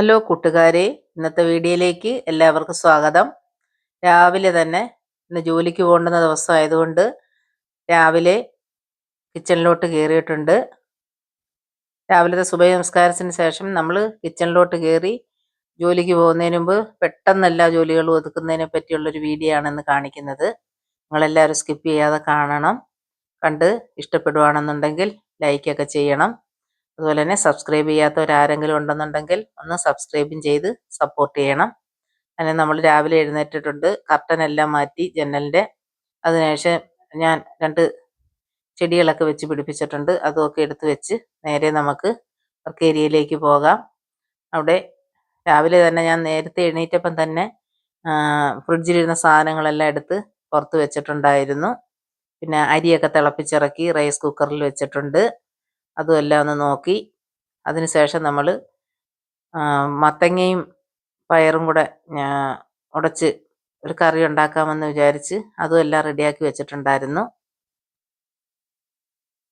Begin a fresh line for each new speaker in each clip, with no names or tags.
Hello കൂട്ടുകാരെ ഇന്നത്തെ വീഡിയോയിലേക്ക് എല്ലാവർക്കും സ്വാഗതം. രാവിലെ തന്നെ ഇന്ന് ജോലിക്ക് പോകേണ്ടുന്ന ദിവസമായതുകൊണ്ട് രാവിലെ കിച്ചണിലോട്ട് കയറിയിട്ടുണ്ട്. രാവിലത്തെ സുബൈ നമസ്കാരത്തിന് ശേഷം നമ്മൾ കിച്ചണിലോട്ട് കയറി ജോലിക്ക് പോകുന്നതിന് മുമ്പ് പെട്ടെന്ന് എല്ലാ ജോലികളും ഒതുക്കുന്നതിനെ പറ്റിയുള്ളൊരു വീഡിയോ ആണെന്ന് കാണിക്കുന്നത്. നിങ്ങളെല്ലാവരും സ്കിപ്പ് ചെയ്യാതെ കാണണം. കണ്ട് ഇഷ്ടപ്പെടുവാണെന്നുണ്ടെങ്കിൽ ലൈക്കൊക്കെ ചെയ്യണം. അതുപോലെ തന്നെ സബ്സ്ക്രൈബ് ചെയ്യാത്തവരാരെങ്കിലും ഉണ്ടെന്നുണ്ടെങ്കിൽ ഒന്ന് സബ്സ്ക്രൈബും ചെയ്ത് സപ്പോർട്ട് ചെയ്യണം. അങ്ങനെ നമ്മൾ രാവിലെ എഴുന്നേറ്റിട്ടുണ്ട്. കർട്ടൻ എല്ലാം മാറ്റി ജനലിന്റെ അതിനുശേഷം ഞാൻ രണ്ട് ചെടികളൊക്കെ വെച്ച് പിടിപ്പിച്ചിട്ടുണ്ട്. അതുമൊക്കെ എടുത്ത് വെച്ച് നേരെ നമുക്ക് വർക്ക് ഏരിയയിലേക്ക് പോകാം. അവിടെ രാവിലെ തന്നെ ഞാൻ നേരത്തെ എണീറ്റപ്പം തന്നെ ഫ്രിഡ്ജിലിരുന്ന സാധനങ്ങളെല്ലാം എടുത്ത് പുറത്ത് വെച്ചിട്ടുണ്ടായിരുന്നു. പിന്നെ അരിയൊക്കെ തിളപ്പിച്ചിറക്കി റൈസ് കുക്കറിൽ വെച്ചിട്ടുണ്ട്. അതും എല്ലാം ഒന്ന് നോക്കി. അതിനുശേഷം നമ്മൾ മത്തങ്ങയും പയറും കൂടെ ഉടച്ച് ഒരു കറി ഉണ്ടാക്കാമെന്ന് വിചാരിച്ച് അതും എല്ലാം റെഡിയാക്കി വെച്ചിട്ടുണ്ടായിരുന്നു.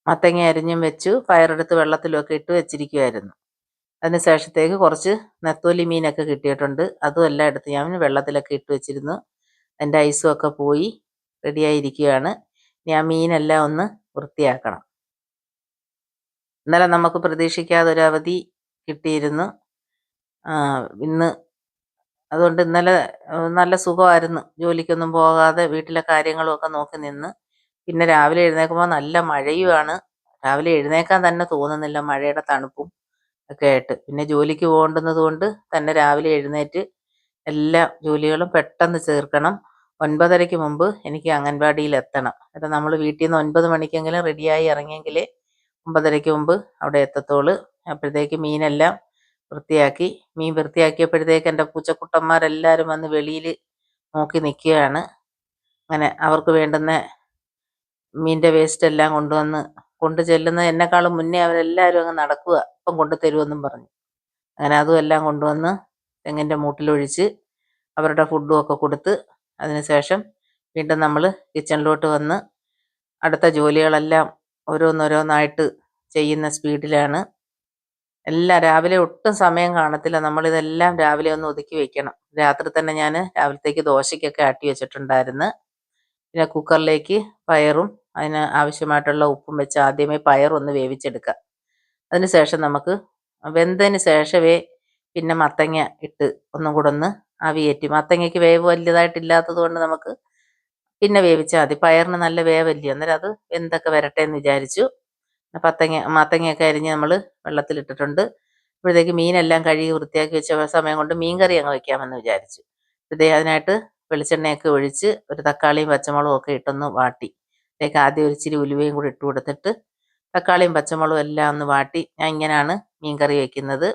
മത്തങ്ങ അരിഞ്ഞും വെച്ചു പയറെടുത്ത് വെള്ളത്തിലൊക്കെ ഇട്ട് വെച്ചിരിക്കുമായിരുന്നു അതിന് ശേഷത്തേക്ക് കുറച്ച് നെത്തോലി മീനൊക്കെ കിട്ടിയിട്ടുണ്ട്. അതും എല്ലാം എടുത്ത് ഞാൻ വെള്ളത്തിലൊക്കെ ഇട്ട് വെച്ചിരുന്നു. അതിന്റെ ഐസും ഒക്കെ പോയി റെഡിയായിരിക്കുകയാണ് ഞാൻ മീനെല്ലാം ഒന്ന് വൃത്തിയാക്കണം. ഇന്നലെ നമുക്ക് പ്രതീക്ഷിക്കാതെ ഒരു അവധി കിട്ടിയിരുന്നു. ഇന്ന് അതുകൊണ്ട് ഇന്നലെ നല്ല സുഖമായിരുന്നു. ജോലിക്കൊന്നും പോകാതെ വീട്ടിലെ കാര്യങ്ങളൊക്കെ നോക്കി നിന്ന്. പിന്നെ രാവിലെ എഴുന്നേൽക്കുമ്പോൾ നല്ല മഴയുമാണ് രാവിലെ എഴുന്നേക്കാൻ തന്നെ തോന്നുന്നില്ല മഴയുടെ തണുപ്പും ഒക്കെ ആയിട്ട്. പിന്നെ ജോലിക്ക് പോകേണ്ടുന്നത് കൊണ്ട് തന്നെ രാവിലെ എഴുന്നേറ്റ് എല്ലാ ജോലികളും പെട്ടെന്ന് ചേർക്കണം ഒൻപതരയ്ക്ക് മുമ്പ് എനിക്ക് അംഗൻവാടിയിൽ എത്തണം എന്നിട്ട് നമ്മൾ വീട്ടിൽ നിന്ന് ഒൻപത് മണിക്കെങ്കിലും റെഡിയായി ഇറങ്ങിയെങ്കിലേ ഒമ്പതരയ്ക്ക് മുമ്പ് അവിടെ എത്തത്തോൾ. അപ്പോഴത്തേക്ക് മീനെല്ലാം വൃത്തിയാക്കി. മീൻ വൃത്തിയാക്കിയപ്പോഴത്തേക്ക് എന്റെ പൂച്ചക്കുട്ടന്മാരെല്ലാവരും വന്ന് വെളിയിൽ നോക്കി നിൽക്കുകയാണ്. അങ്ങനെ അവർക്ക് വേണ്ടുന്ന മീന്റെ വേസ്റ്റ് എല്ലാം കൊണ്ടുവന്ന് കൊണ്ടു ചെല്ലുന്ന എന്നെക്കാളും മുന്നേ അവരെല്ലാവരും അങ്ങ് നടക്കുക. ഇപ്പം കൊണ്ടു തരുമെന്നും പറഞ്ഞു. അങ്ങനെ അതും എല്ലാം കൊണ്ടുവന്ന് തെങ്ങിന്റെ മൂട്ടിലൊഴിച്ച് അവരുടെ ഫുഡും ഒക്കെ കൊടുത്ത് അതിനുശേഷം വീണ്ടും നമ്മൾ കിച്ചണിലോട്ട് വന്ന് അടുത്ത ജോലികളെല്ലാം ഓരോന്നോരോന്നായിട്ട് ചെയ്യുന്ന സ്പീഡിലാണ്. എല്ലാം രാവിലെ ഒട്ടും സമയം കാണത്തില്ല. നമ്മളിതെല്ലാം രാവിലെ ഒന്ന് ഒതുക്കി വെക്കണം. രാത്രി തന്നെ ഞാൻ രാവിലത്തേക്ക് ദോശയ്ക്കൊക്കെ ആട്ടി വെച്ചിട്ടുണ്ടായിരുന്നു. പിന്നെ കുക്കറിലേക്ക് പയറും അതിന് ആവശ്യമായിട്ടുള്ള ഉപ്പും വെച്ച് ആദ്യമേ പയറൊന്ന് വേവിച്ചെടുക്കുക. അതിന് ശേഷം നമുക്ക് വെന്തതിന് ശേഷമേ പിന്നെ മത്തങ്ങ ഇട്ട് ഒന്നും കൂടെ ഒന്ന് ആവിയേറ്റി. മത്തങ്ങയ്ക്ക് വേവ് വലിയതായിട്ടില്ലാത്തത് കൊണ്ട് നമുക്ക് പിന്നെ വേവിച്ചാൽ മതി. പയറിന് നല്ല വേവല്ലേ? അന്നേരം അത് എന്തൊക്കെ വരട്ടെ എന്ന് വിചാരിച്ചു. പത്തങ്ങ മത്തങ്ങയൊക്കെ അരിഞ്ഞ് നമ്മൾ വെള്ളത്തിലിട്ടിട്ടുണ്ട്. ഇപ്പോഴത്തേക്ക് മീനെല്ലാം കഴുകി വൃത്തിയാക്കി വെച്ച സമയം കൊണ്ട് മീൻ കറി അങ്ങ് വയ്ക്കാമെന്ന് വിചാരിച്ചു. ഇതേ അതിനായിട്ട് വെളിച്ചെണ്ണയൊക്കെ ഒഴിച്ച് ഒരു തക്കാളിയും പച്ചമുളകും ഒക്കെ ഇട്ടൊന്ന് വാട്ടി. അതിലേക്ക് ആദ്യം ഒരു ഇച്ചിരി ഉലുവയും കൂടി ഇട്ട് കൊടുത്തിട്ട് തക്കാളിയും പച്ചമുളകും എല്ലാം ഒന്ന് വാട്ടി. ഞാൻ ഇങ്ങനെയാണ് മീൻ കറി വയ്ക്കുന്നത്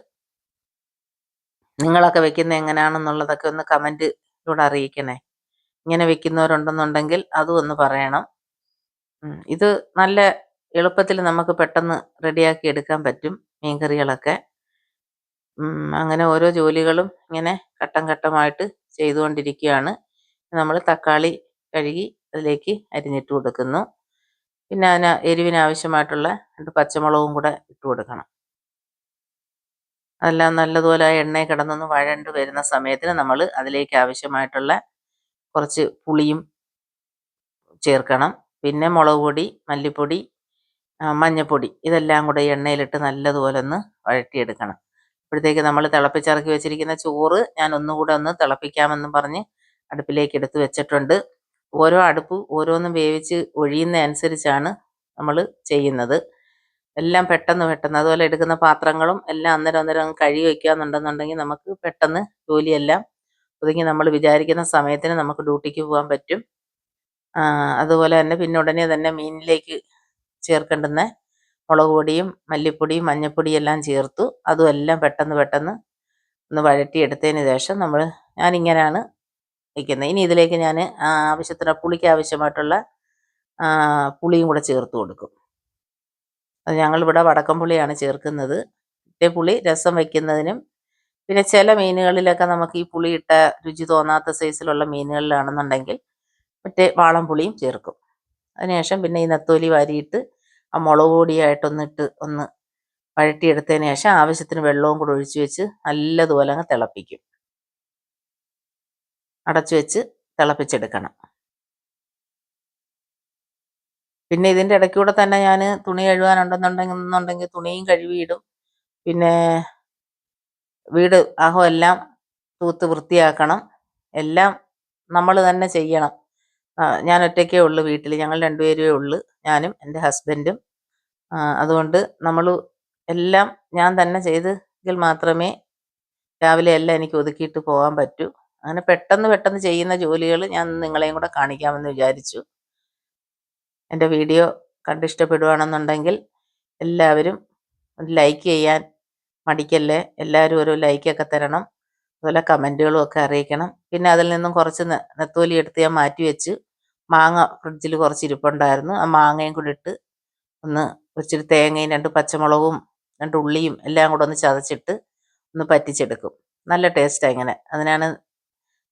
നിങ്ങളൊക്കെ വെക്കുന്നത് എങ്ങനെയാണെന്നുള്ളതൊക്കെ ഒന്ന് കമന്റിലൂടെ അറിയിക്കണേ. ഇങ്ങനെ വെക്കുന്നവരുണ്ടെന്നുണ്ടെങ്കിൽ അതും ഒന്ന് പറയണം. ഇത് നല്ല എളുപ്പത്തിൽ നമുക്ക് പെട്ടെന്ന് റെഡിയാക്കി എടുക്കാൻ പറ്റും മീൻകറികളൊക്കെ. അങ്ങനെ ഓരോ ജോലികളും ഇങ്ങനെ ഘട്ടം ഘട്ടമായിട്ട് ചെയ്തുകൊണ്ടിരിക്കുകയാണ്. നമ്മൾ തക്കാളി കഴുകി അതിലേക്ക് അരിഞ്ഞിട്ട് കൊടുക്കുന്നു. പിന്നെ അതിന് എരിവിനാവശ്യമായിട്ടുള്ള രണ്ട് പച്ചമുളകും കൂടെ ഇട്ട് കൊടുക്കണം. അതെല്ലാം നല്ലതുപോലെ എണ്ണയിൽ കിടന്നൊന്ന് വഴണ്ട് വരുന്ന സമയത്തിന് നമ്മൾ അതിലേക്ക് ആവശ്യമായിട്ടുള്ള കുറച്ച് പുളിയും ചേർക്കണം. പിന്നെ മുളക് പൊടി മല്ലിപ്പൊടി മഞ്ഞൾപ്പൊടി ഇതെല്ലാം കൂടെ എണ്ണയിലിട്ട് നല്ലതുപോലെ ഒന്ന് വഴറ്റിയെടുക്കണം. അപ്പോഴത്തേക്ക് നമ്മൾ തിളപ്പിച്ചിറക്കി വെച്ചിരിക്കുന്ന ചോറ് ഞാൻ ഒന്നുകൂടെ ഒന്ന് തിളപ്പിക്കാമെന്ന് പറഞ്ഞ് അടുപ്പിലേക്ക് എടുത്ത് വെച്ചിട്ടുണ്ട്. ഓരോ അടുപ്പ് ഓരോന്നും വേവിച്ച് ഒഴിയുന്ന അനുസരിച്ചാണ് നമ്മൾ ചെയ്യുന്നത്. എല്ലാം പെട്ടെന്ന് പെട്ടെന്ന് അതുപോലെ എടുക്കുന്ന പാത്രങ്ങളും എല്ലാം അന്നേരം അന്നേരം കഴുകി വയ്ക്കാന്നുണ്ടെന്നുണ്ടെങ്കിൽ നമുക്ക് പെട്ടെന്ന് ജോലിയെല്ലാം ഒതുങ്ങി നമ്മൾ വിചാരിക്കുന്ന സമയത്തിന് നമുക്ക് ഡ്യൂട്ടിക്ക് പോകാൻ പറ്റും. അതുപോലെ തന്നെ പിന്നെ ഉടനെ തന്നെ മീനിലേക്ക് ചേർക്കേണ്ടുന്ന മുളക് പൊടിയും മല്ലിപ്പൊടിയും മഞ്ഞൾപ്പൊടിയും എല്ലാം ചേർത്തു. അതും എല്ലാം പെട്ടെന്ന് പെട്ടെന്ന് ഒന്ന് വഴറ്റിയെടുത്തതിന് ശേഷം നമ്മൾ ഞാനിങ്ങനെയാണ് വയ്ക്കുന്നത്. ഇനി ഇതിലേക്ക് ഞാൻ ആവശ്യത്തിന് പുളിക്ക് ആവശ്യമായിട്ടുള്ള പുളിയും കൂടെ ചേർത്ത് കൊടുക്കും. അത് ഞങ്ങളിവിടെ വടക്കം പുളിയാണ് ചേർക്കുന്നത് പുളി രസം വയ്ക്കുന്നതിനും പിന്നെ ചില മീനുകളിലൊക്കെ നമുക്ക് ഈ പുളി ഇട്ട രുചി തോന്നാത്ത സൈസിലുള്ള മീനുകളിലാണെന്നുണ്ടെങ്കിൽ മറ്റേ വാളം പുളിയും ചേർക്കും. അതിനുശേഷം പിന്നെ ഈ നത്തോലി വാരിയിട്ട് ആ മുളക് പൊടിയായിട്ടൊന്നിട്ട് ഒന്ന് വഴറ്റിയെടുത്തതിന് ശേഷം ആവശ്യത്തിന് വെള്ളവും കൂടെ ഒഴിച്ചു വെച്ച് നല്ലതുപോലെ അങ്ങ് തിളപ്പിക്കും. അടച്ചു വെച്ച് തിളപ്പിച്ചെടുക്കണം. പിന്നെ ഇതിന്റെ ഇടയ്ക്കൂടെ തന്നെ ഞാൻ തുണി കഴുകാനുണ്ടെന്നുണ്ടെങ്കിൽ തുണിയും കഴുകിയിടും. പിന്നെ വീട് അഹോ എല്ലാം തൂത്ത് വൃത്തിയാക്കണം. എല്ലാം നമ്മൾ തന്നെ ചെയ്യണം. ഞാൻ ഒറ്റയ്ക്കേ ഉള്ളൂ വീട്ടിൽ ഞങ്ങൾ രണ്ടുപേരേ ഉള്ളൂ. ഞാനും എന്റെ ഹസ്ബൻഡും. അതുകൊണ്ട് നമ്മൾ എല്ലാം ഞാൻ തന്നെ ചെയ്തെങ്കിൽ മാത്രമേ രാവിലെ എല്ലാം എനിക്ക് ഒതുക്കിയിട്ട് പോകാൻ പറ്റൂ. അങ്ങനെ പെട്ടെന്ന് പെട്ടെന്ന് ചെയ്യുന്ന ജോലികൾ ഞാൻ നിങ്ങളെയും കൂടെ കാണിക്കാമെന്ന് വിചാരിച്ചു. എന്റെ വീഡിയോ കണ്ടിഷ്ടപ്പെടുവാണെന്നുണ്ടെങ്കിൽ എല്ലാവരും ലൈക്ക് ചെയ്യാൻ മടിക്കല്ലേ? എല്ലാവരും ഒരു ലൈക്കൊക്കെ തരണം. അതുപോലെ കമന്റുകളും ഒക്കെ അറിയിക്കണം. പിന്നെ അതിൽ നിന്നും കുറച്ച് നെത്തോലി എടുത്ത് ഞാൻ മാറ്റി വെച്ച് മാങ്ങ ഫ്രിഡ്ജിൽ കുറച്ച് ഇരിപ്പുണ്ടായിരുന്നു. ആ മാങ്ങയും കൂടി ഇട്ട് ഒന്ന് ഇച്ചിരി തേങ്ങയും രണ്ട് പച്ചമുളകും രണ്ട് ഉള്ളിയും എല്ലാം കൂടെ ഒന്ന് ചതച്ചിട്ട് ഒന്ന് പറ്റിച്ചെടുക്കും. നല്ല ടേസ്റ്റാണ് ഇങ്ങനെ. അതിനാണ്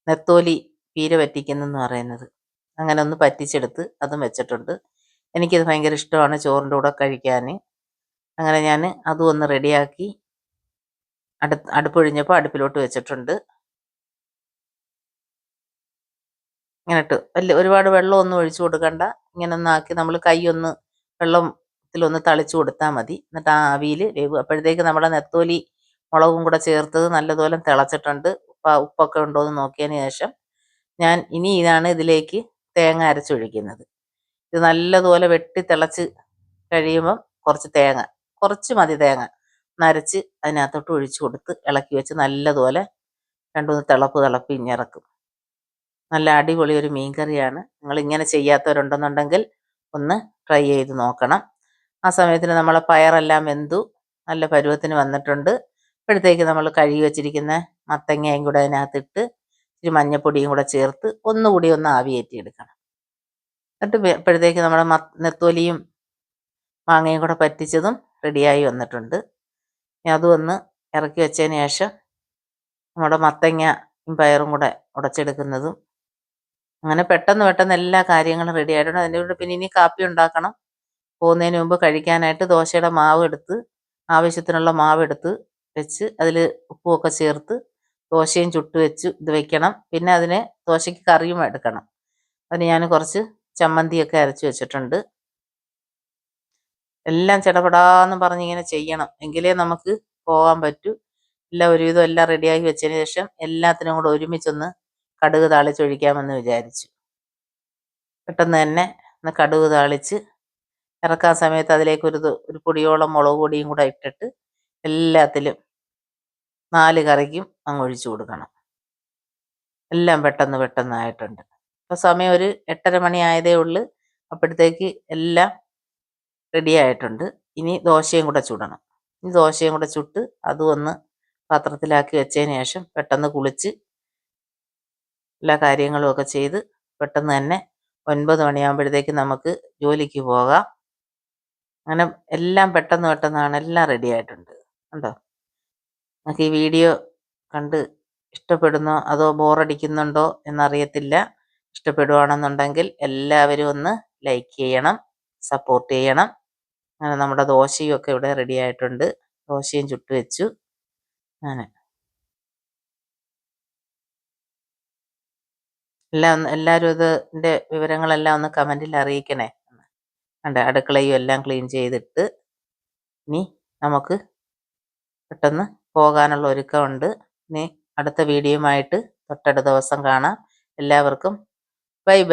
നെത്തോലി പീര പറ്റിക്കുന്നതെന്ന് പറയുന്നത്. അങ്ങനെ ഒന്ന് പറ്റിച്ചെടുത്ത് അതും വെച്ചിട്ടുണ്ട്. എനിക്കത് ഭയങ്കര ഇഷ്ടമാണ് ചോറിന്റെ കൂടെ കഴിക്കാൻ അങ്ങനെ ഞാൻ അതും ഒന്ന് റെഡിയാക്കി അടു അടുപ്പൊഴിഞ്ഞപ്പോൾ അടുപ്പിലോട്ട് വെച്ചിട്ടുണ്ട്. ഇങ്ങനെ ഇട്ട് വലിയ ഒരുപാട് വെള്ളമൊന്നും ഒഴിച്ചു കൊടുക്കണ്ട. ഇങ്ങനെ ഒന്നാക്കി നമ്മൾ കൈ ഒന്ന് വെള്ളത്തിലൊന്ന് തളിച്ചു കൊടുത്താൽ മതി. എന്നിട്ട് ആ ആവിയിൽ വേവ് അപ്പോഴത്തേക്ക് നമ്മുടെ നെത്തോലി മുളകും കൂടെ ചേർത്തത് നല്ലതുപോലെ തിളച്ചിട്ടുണ്ട്. ഉപ്പ ഉപ്പൊക്കെ ഉണ്ടോ എന്ന് നോക്കിയതിന് ശേഷം ഞാൻ ഇനി ഇതാണ് ഇതിലേക്ക് തേങ്ങ അരച്ചൊഴിക്കുന്നത്. ഇത് നല്ലതുപോലെ വെട്ടി തിളച്ച് കഴിയുമ്പം കുറച്ച് തേങ്ങ കുറച്ച് മതി തേങ്ങ. നരച്ച് അതിനകത്തോട്ട് ഒഴിച്ചു കൊടുത്ത് ഇളക്കി വെച്ച് നല്ലതുപോലെ രണ്ടുമൂന്ന് തിളപ്പ് തിളപ്പ് ഇഞ്ഞിറക്കും. നല്ല അടിപൊളി ഒരു മീൻ കറിയാണ് നിങ്ങൾ ഇങ്ങനെ ചെയ്യാത്തവരുണ്ടെന്നുണ്ടെങ്കിൽ ഒന്ന് ട്രൈ ചെയ്ത് നോക്കണം. ആ സമയത്തിന് നമ്മളെ പയറെല്ലാം വെന്തു. നല്ല പരുവത്തിന് വന്നിട്ടുണ്ട്. ഇപ്പോഴത്തേക്ക് നമ്മൾ കഴുകി വെച്ചിരിക്കുന്ന മത്തങ്ങയും കൂടെ അതിനകത്തിട്ട് ഇച്ചിരി മഞ്ഞപ്പൊടിയും കൂടെ ചേർത്ത് ഒന്നുകൂടി ഒന്ന് ആവിയേറ്റി എടുക്കണം എന്നിട്ട് ഇപ്പോഴത്തേക്ക് നമ്മുടെ നെത്തോലിയും മാങ്ങയും കൂടെ പറ്റിച്ചതും റെഡിയായി വന്നിട്ടുണ്ട്. അതും ഒന്ന് ഇറക്കി വെച്ചതിന് ശേഷം നമ്മുടെ മത്തങ്ങ പയറും കൂടെ ഉടച്ചെടുക്കുന്നതും. അങ്ങനെ പെട്ടെന്ന് പെട്ടെന്ന് എല്ലാ കാര്യങ്ങളും റെഡി ആയിട്ടുണ്ട്. അതിന്റെ കൂടെ പിന്നെ ഇനി കാപ്പി ഉണ്ടാക്കണം. പോകുന്നതിന് മുമ്പ് കഴിക്കാനായിട്ട് ദോശയുടെ മാവ് എടുത്ത് ആവശ്യത്തിനുള്ള മാവ് എടുത്ത് വെച്ച് അതിൽ ഉപ്പുമൊക്കെ ചേർത്ത് ദോശയും ചുട്ട് വെച്ച് ഇത് വെക്കണം. പിന്നെ അതിന് ദോശയ്ക്ക് കറിയും എടുക്കണം. അതിന് ഞാൻ കുറച്ച് ചമ്മന്തിയൊക്കെ അരച്ച് വെച്ചിട്ടുണ്ട്. എല്ലാം ചിടപെടാന്ന് പറഞ്ഞ് ഇങ്ങനെ ചെയ്യണം. എങ്കിലേ നമുക്ക് പോകാൻ പറ്റൂ. എല്ലാം ഒരുവിധം എല്ലാം റെഡിയാക്കി വെച്ചതിന് ശേഷം എല്ലാത്തിനും കൂടെ ഒരുമിച്ചൊന്ന് കടുക് താളിച്ചൊഴിക്കാമെന്ന് വിചാരിച്ചു. പെട്ടെന്ന് തന്നെ ഒന്ന് കടുക് താളിച്ച് ഇറക്കാൻ സമയത്ത് അതിലേക്ക് ഒരു ഒരു പൊടിയോളം മുളക് പൊടിയും കൂടെ ഇട്ടിട്ട് എല്ലാത്തിലും നാല് കറിക്കും അങ്ങ് ഒഴിച്ചു കൊടുക്കണം. എല്ലാം പെട്ടെന്ന് പെട്ടെന്നായിട്ടുണ്ട്. അപ്പം സമയം ഒരു എട്ടര മണി ആയതേ ഉള്ളൂ. അപ്പോഴത്തേക്ക് എല്ലാം റെഡി ആയിട്ടുണ്ട്. ഇനി ദോശയും കൂടെ ചുടണം. ഇനി ദോശയും കൂടെ ചുട്ട് അതും ഒന്ന് പാത്രത്തിലാക്കി വെച്ചതിന് ശേഷം പെട്ടെന്ന് കുളിച്ച് എല്ലാ കാര്യങ്ങളും ഒക്കെ ചെയ്ത് പെട്ടെന്ന് തന്നെ ഒൻപത് മണിയാകുമ്പോഴത്തേക്ക് നമുക്ക് ജോലിക്ക് പോകാം. അങ്ങനെ എല്ലാം പെട്ടെന്ന് പെട്ടെന്നാണ് എല്ലാം റെഡി ആയിട്ടുണ്ട്. കണ്ടോ? നമുക്ക് ഈ വീഡിയോ കണ്ട് ഇഷ്ടപ്പെടുന്നോ അതോ ബോറടിക്കുന്നുണ്ടോ എന്നറിയത്തില്ല. ഇഷ്ടപ്പെടുവാണെന്നുണ്ടെങ്കിൽ എല്ലാവരും ഒന്ന് ലൈക്ക് ചെയ്യണം സപ്പോർട്ട് ചെയ്യണം. അങ്ങനെ നമ്മുടെ ദോശയും ഒക്കെ ഇവിടെ റെഡി ആയിട്ടുണ്ട്. ദോശയും ചുട്ട് വെച്ചു. അങ്ങനെ. എല്ലാം ഒന്ന് എല്ലാവരും ഇതിന്റെ വിവരങ്ങളെല്ലാം ഒന്ന് കമന്റിൽ അറിയിക്കണേ. കണ്ട? അടുക്കളയും എല്ലാം ക്ലീൻ ചെയ്തിട്ട് ഇനി നമുക്ക് പെട്ടെന്ന് പോകാനുള്ള ഒരുക്കമുണ്ട്. ഇനി അടുത്ത വീഡിയോയുമായിട്ട് തൊട്ടടുത്ത ദിവസം കാണാം. എല്ലാവർക്കും ബൈ ബൈ.